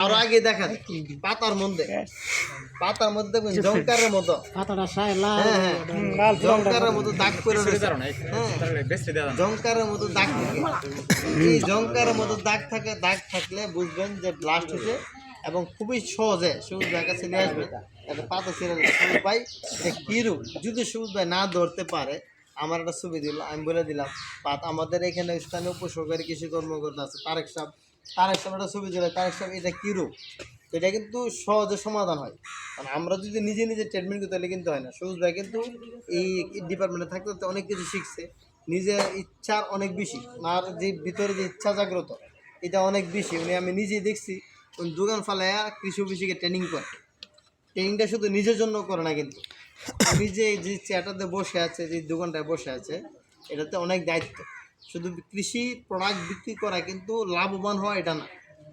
আর আগে দেখা পাতার মধ্যে। পাতার মধ্যে দেখবেন জঙ্কারের মতো। পাতাটা সায় লাল। হ্যাঁ হ্যাঁ। জঙ্কারের মতো। দাগ করে হ্যাঁ। জঙ্কারের মতো দাগ থাকে। এই জঙ্কারের মতো দাগ থাকে দাগ থাকলে বুঝবেন যে ব্লাস্ট হয়েছে এবং খুবই সহজে সবুজ ভাই কাছে নিয়ে আসবে। একটা পাতা ছেড়ে। সবুজ ভাই কিরূপ যদি সবুজ ভাই না ধরতে পারে আমার একটা ছবি দিল আমি বলে দিলাম পাত আমাদের এখানে স্থানীয় উপসহকারী কৃষি কর্মকর্তা আছে তারেক সাহেব। তারেক সাহেব একটা ছবি দিল তারেক সাহেব এটা কিরূপ তো এটা কিন্তু সহজে সমাধান হয়। কারণ আমরা যদি নিজে নিজে ট্রিটমেন্ট করি তাহলে কিন্তু হয় না। সবুজ ভাই কিন্তু এই ডিপার্টমেন্টে থাকতে অনেক কিছু শিখছে। নিজের ইচ্ছার অনেক বেশি। আর যে ভিতরে যে ইচ্ছা জাগ্রত, এটা অনেক বেশি। উনি আমি নিজেই দেখছি উনি দোকান ফালাইয়া কৃষি অফিসে ট্রেনিং করে। ট্রেনিংটা শুধু নিজের জন্য করে না কিন্তু। নিজে যে চেয়ারটাতে বসে আছে, যে দোকানটায় বসে আছে, এটাতে অনেক দায়িত্ব। শুধু কৃষি প্রোডাক্ট বিক্রি করা কিন্তু লাভবান হওয়া এটা না।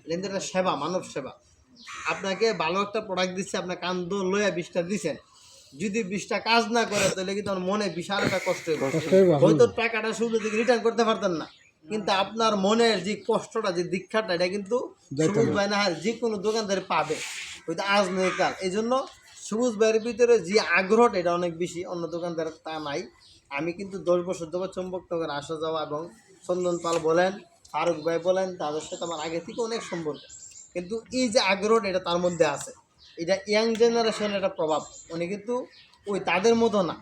কিন্তু একটা সেবা মানব সেবা। আপনাকে ভালো একটা প্রোডাক্ট দিচ্ছে আপনার কান্দ লইয়া বিষটা দিচ্ছেন যদি বিষটা কাজ না করে তাহলে কিন্তু আমার মনে বিশাল একটা কষ্ট হয়তো টাকাটা শুধু থেকে রিটার্ন করতে পারতেন না কিন্তু আপনার মনের যে কষ্টটা যে দীক্ষাটা এটা কিন্তু সবুজ যে কোনো দোকানদারে পাবে। হয়তো আজ নয় কাল। এই জন্য সবুজ ভাইয়ের ভিতরে যে আগ্রহটা, এটা অনেক বেশি। অন্য দোকানদারের তা নাই। আমি কিন্তু দশ বছর যাব চম্বক নগর আসা যাওয়া এবং চন্দন পাল বলেন, ফারুক ভাই বলেন, তাদের সাথে আমার আগে থেকে অনেক সম্পর্ক। কিন্তু এই যে আগ্রহটা, এটা তার মধ্যে আছে। এটা ইয়াং জেনারেশনের একটা প্রভাব। উনি কিন্তু ওই তাদের মতো না।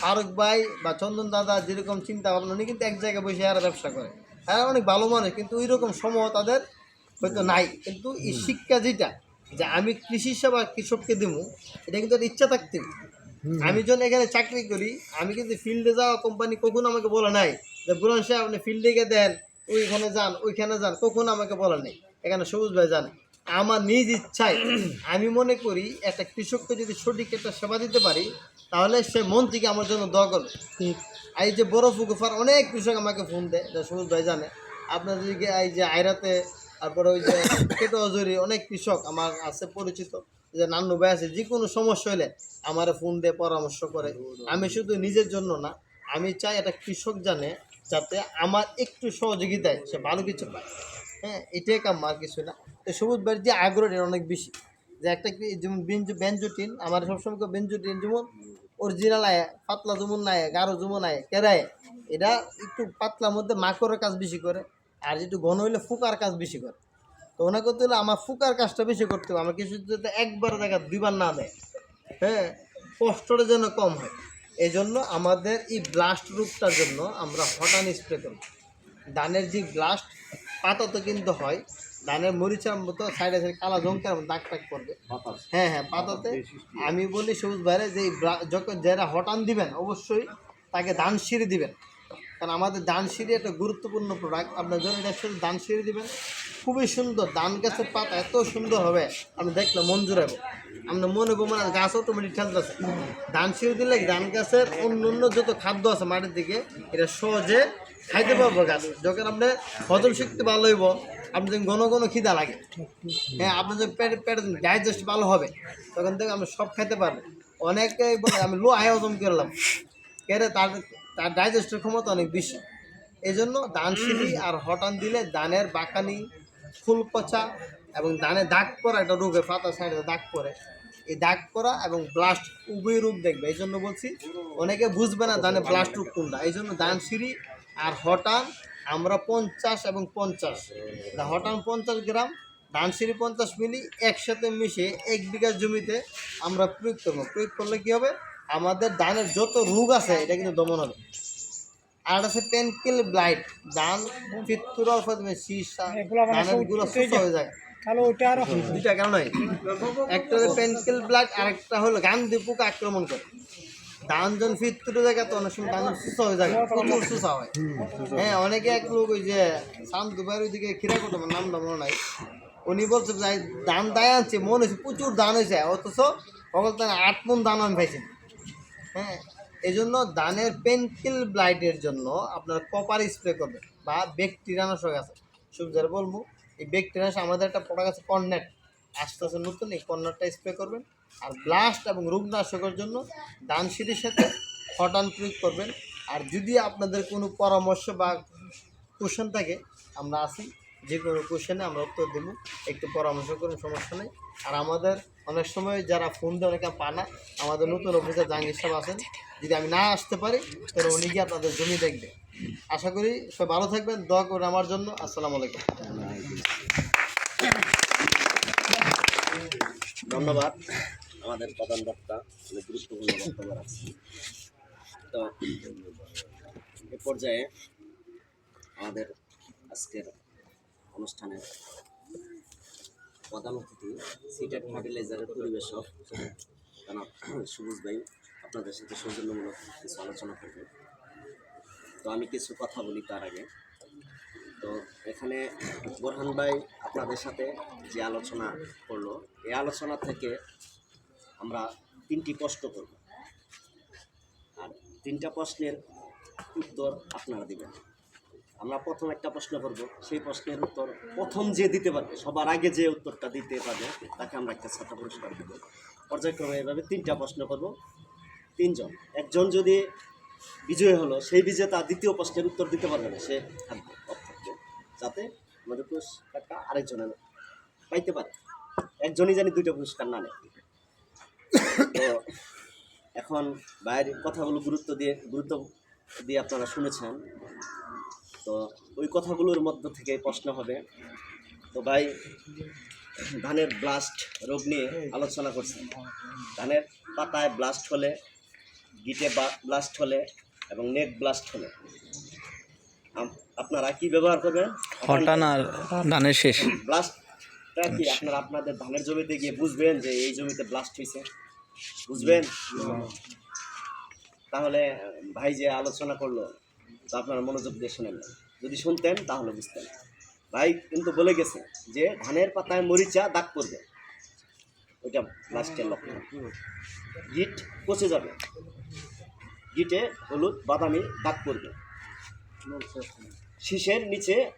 ফারুক ভাই বা চন্দন দাদা যেরকম চিন্তা ভাবনা, উনি কিন্তু এক জায়গায় বসে আর ব্যবসা করে। হ্যাঁ অনেক ভালো মানুষ, কিন্তু ওই রকম সময় তাদের হয়তো নাই। কিন্তু এই শিক্ষা যেটা যে আমি কৃষি সেবা কৃষককে দেবো এটা কিন্তু ইচ্ছা থাকতে আমি যখন এখানে চাকরি করি আমি কিন্তু ফিল্ডে যাওয়া কোম্পানি কখনো আমাকে বলে নাই যে বুলান সাহেব আপনি ফিল্ডে গিয়ে দেন ওইখানে যান ওইখানে যান। কখনো আমাকে বলে নেই। এখানে সবুজ ভাই জানে আমার নিজ ইচ্ছায় আমি মনে করি একটা কৃষককে যদি সঠিক একটা সেবা দিতে পারি তাহলে সে মন থেকে আমার জন্য দোয়া করবে। এই যে বড় ফুকুফার অনেক কৃষক আমাকে ফোন দেয় যে সবুজ ভাই জানে। আপনার যদি এই যে আয়রাতে তারপরে ওই যে কেটো অজুরি অনেক কৃষক আমার আছে পরিচিত, যে নান্নু ভাই আছে, যে কোনো সমস্যা হলে আমার ফোন দিয়ে পরামর্শ করে। আমি শুধু নিজের জন্য না, আমি চাই একটা কৃষক জানে যাতে আমার একটু সহযোগিতায় সে ভালো কিছু পায়। হ্যাঁ এটাই কাম আর কিছু না। তো সবুজ ভাইয়ের যে আগ্রহ, এটা অনেক বেশি। যে একটা কি, যেমন বেঞ্জু বেঞ্জুটিন আমার সবসময় বেঞ্জুটিন যেমন অরিজিনাল আয়, পাতলা যেমন নাই গাঢ় যেমন আয়, কেরায়, এটা একটু পাতলার মধ্যে মাকড়ের কাজ বেশি করে। আর যেটু ঘন হইলে ফুকার কাজ বেশি করে তো ওনা করতে হলে আমার ফুকার কাজটা বেশি করতে হবে আমার কিছু যাতে একবার দেখা দুইবার না দেয়। হ্যাঁ কষ্টটা যেন কম হয়। এই জন্য আমাদের এই ব্লাস্ট রোগটার জন্য আমরা হটান স্প্রে করব। ধানের যে ব্লাস্ট পাতা তো কিন্তু হয় ধানের মরিচার মতো সাইডে সাইডে কালা জঙ্কার দাগ টাক করবে হ্যাঁ হ্যাঁ পাতাতে আমি বলি সবুজ ভাইরে যে যখন যারা হটান দিবেন অবশ্যই তাকে ধান সিঁড়ি দিবেন। কারণ আমাদের সিঁড়ি একটা গুরুত্বপূর্ণ প্রোডাক্ট আপনার জন্য এটা শুধু সিঁড়ি দিবেন। খুবই সুন্দর, ধান গাছের পাতা এত সুন্দর হবে। আমি দেখলে মন জুড়াবো আমরা মনে করব না গাছ অটোমেটিক ঠেলতেছে। ধান সিঁড়ি দিলে ধান গাছের অন্য অন্য যত খাদ্য আছে মাটির দিকে, এটা সহজে খাইতে পারব গাছ। যখন আপনি হজম শক্তি ভালো হইব আপনি যখন ঘন ঘন খিদা লাগে। হ্যাঁ আপনার যখন পেট পেট ডাইজেস্ট ভালো হবে, তখন থেকে আমরা সব খাইতে পারব অনেকেই বলে, আমি লো আয় হজম করলাম। কেরে তার তার ডাইজেস্টের ক্ষমতা অনেক বেশি। এই জন্য দান সিঁড়ি আর হটান দিলে দানের বাঁকানি ফুল পচা এবং দানে দাগ পড়া একটা রোগে পাতা সাইডে দাগ পড়ে। এই দাগ পড়া এবং ব্লাস্ট উভয় রূপ দেখবে। এই জন্য বলছি, অনেকে বুঝবে না দানে ব্লাস্ট রোগ কোনটা। এই জন্য দান সিঁড়ি আর হটান আমরা পঞ্চাশ এবং পঞ্চাশ। হটান পঞ্চাশ গ্রাম, ধান সিঁড়ি পঞ্চাশ মিলি একসাথে মিশে এক বিঘা জমিতে আমরা প্রয়োগ করব। প্রয়োগ করলে কী হবে? আমাদের দানের যত রোগ আছে এটা কিন্তু দমন হবে। আর আছে পেনকিল ব্লাইট ধান পিত্তুর অল্প সীসা মানে গুলো সুস্থ হয়ে যায়। তাহলে ওইটা আরও দুইটা কেন নয়? একটা হলো পেনকিল ব্লাড আর একটা হলো গান্ধী পোকা আক্রমণ করে। ধান জন ফিত্তুর জায়গা তো অনেক সময় ধান সুস্থ হয়ে যায়। প্রচুর সুস্থ হয়। হ্যাঁ অনেকে এক লোক ওই যে শান্ত দুবার ওইদিকে খিরা করতো নামটা মনে নাই। উনি বলছে দান দায় আনছে মনে হয়েছে প্রচুর দান হয়েছে। অথচ সকল তার আট মন ধান আমি পাইছি। হ্যাঁ এই জন্য ধানের পেনকিল ব্লাইটের জন্য আপনার কপার স্প্রে করবেন বা ব্যাকটেরিয়ানাশক আছে। সুবিধার বলব, এই ব্যাকটেরিয়ানাশক আমাদের একটা প্রোডাক্ট আছে কর্নেট। আস্তে আস্তে নতুন, এই কর্নেটটা স্প্রে করবেন। আর ব্লাস্ট এবং রোগনাশকের জন্য ধান সিঁড়ির সাথে হটান প্রয়োগ করবেন। আর যদি আপনাদের কোনো পরামর্শ বা কোশ্চেন থাকে, আমরা আসি যে কোনো কোশ্চেনে আমরা উত্তর দেবো। একটু পরামর্শ করুন, সমস্যা নেই। আর আমাদের অনেক সময় যারা ফোন দেয়, অনেকে পা না। আমাদের নতুন অফিসার জাহাঙ্গীর সাহেব আছেন। যদি আমি না আসতে পারি, তাহলে উনি গিয়ে আপনাদের জমি দেখবে। আশা করি সবাই ভালো থাকবেন, দোয়া করে আমার জন্য। আসসালামু আলাইকুম। ধন্যবাদ। আমাদের প্রধান বক্তা, অনেক গুরুত্বপূর্ণ বক্তব্য তো, এ পর্যায়ে আমাদের আজকের অনুষ্ঠানের প্রধান অতিথি সিটেট ফার্টিলাইজারের পরিবেশক। জনাব সবুজ ভাই, আপনাদের সাথে সৌজন্যমূলক কিছু আলোচনা করবে। তো আমি কিছু কথা বলি তার আগে। তো এখানে বোরহান ভাই আপনাদের সাথে যে আলোচনা করল, এই আলোচনা থেকে আমরা তিনটি প্রশ্ন করব। আর তিনটা প্রশ্নের উত্তর আপনারা দিবেন। আমরা প্রথম একটা প্রশ্ন করব। সেই প্রশ্নের উত্তর প্রথম যে দিতে পারবে, সবার আগে যে উত্তরটা দিতে পারবে, তাকে আমরা একটা ছাত্র পুরস্কার দেব। পর্যায়ক্রমে এভাবে তিনটা প্রশ্ন করব। তিনজন। একজন যদি বিজয়ী হলো, সেই বিজেতা দ্বিতীয় প্রশ্নের উত্তর দিতে পারবে না, সে থাকবে যাতে আমাদের পুরস্কারটা আরেকজনের পাইতে পারে। একজনই জানি দুইটা পুরস্কার না নেয়। এখন বাইরের কথাগুলো গুরুত্ব দিয়ে গুরুত্ব দিয়ে আপনারা শুনেছেন। তো ওই কথাগুলোর মধ্য থেকে প্রশ্ন হবে। তো ভাই ধানের ব্লাস্ট রোগ নিয়ে আলোচনা করছেন ধানের পাতায় ব্লাস্ট হলে গিটে ব্লাস্ট হলে এবং নেক ব্লাস্ট হলে আপনারা কি ব্যবহার করবেন? হটান আর ধানের শেষ। ব্লাস্টটা কি? আপনারা আপনাদের ধানের জমিতে গিয়ে বুঝবেন যে এই জমিতে ব্লাস্ট হয়েছে বুঝবেন? তাহলে ভাই যে আলোচনা করল তা আপনারা মনোযোগ দিয়ে শুনেন না যদি শুনতেন, তাহলে বুঝতেন। ভাই কিন্তু বলে গেছে যে, ধানের পাতায় মরিচা দাগ পড়বে। ওইটা লাস্টের লক্ষণ। গিট পচে যাবে। গিটে হলুদ, বাদামি দাগ পড়বে। শীষের নিচে